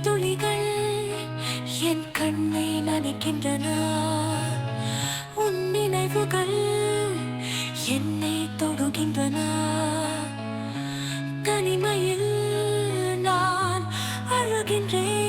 துளிகள் என் கண்ணை நனைக்கின்றன. உன் நினைவுகள் என்னை தொடுகின்றன. தனிமையில் நான் அழுகின்றேன்.